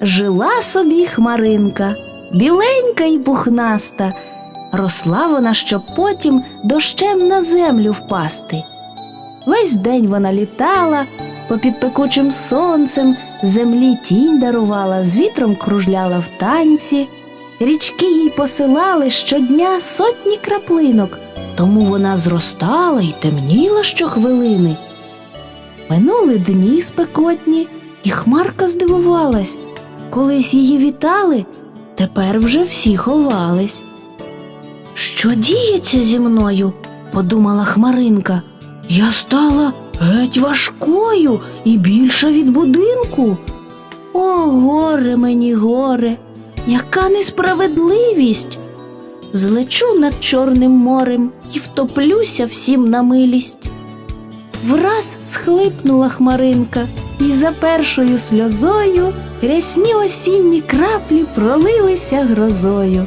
Жила собі хмаринка, біленька й пухнаста. Росла вона, щоб потім дощем на землю впасти. Весь день вона літала, попід пекучим сонцем землі тінь дарувала, з вітром кружляла в танці. Річки їй посилали щодня сотні краплинок, тому вона зростала й темніла щохвилини. Минули дні спекотні, і хмарка здивувалась. Колись її вітали, тепер вже всі ховались. Що діється зі мною? подумала Хмаринка. Я стала геть важкою і більша від будинку. О, горе мені, горе, яка несправедливість. Злечу над Чорним морем і втоплюся всім на милість. Враз схлипнула хмаринка, і за першою сльозою рясні осінні краплі пролилися грозою.